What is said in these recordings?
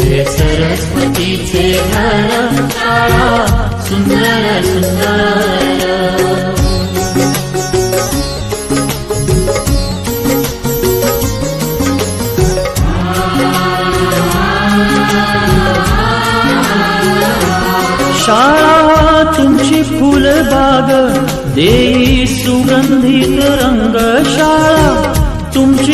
हे सरस्वतीचे सुंदर सुंदर. शाळा तुमची फुलबाग देई सुगंधित रंग शाळा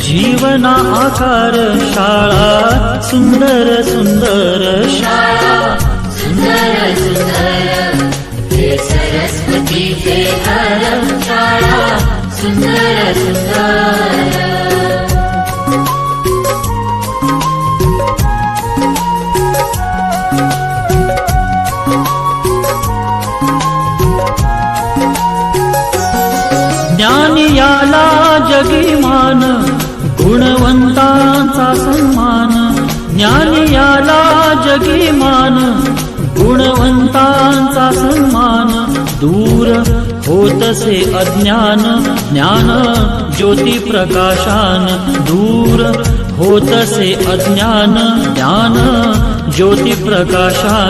जीवना आकार शाळा सुंदर सुंदर शाळा. सुंदर सुंदर हे सरस्वतीचे घर शाळा सुंदर सुंदर ज्ञान याला जगी मान गुणवंतांचा सन्मान ज्ञान याला जगी मान गुणवंतांचा सन्मान दूर होतसे अज्ञान ज्ञान ज्योती प्रकाशान दूर होतसे अज्ञान ज्ञान ज्योती प्रकाशान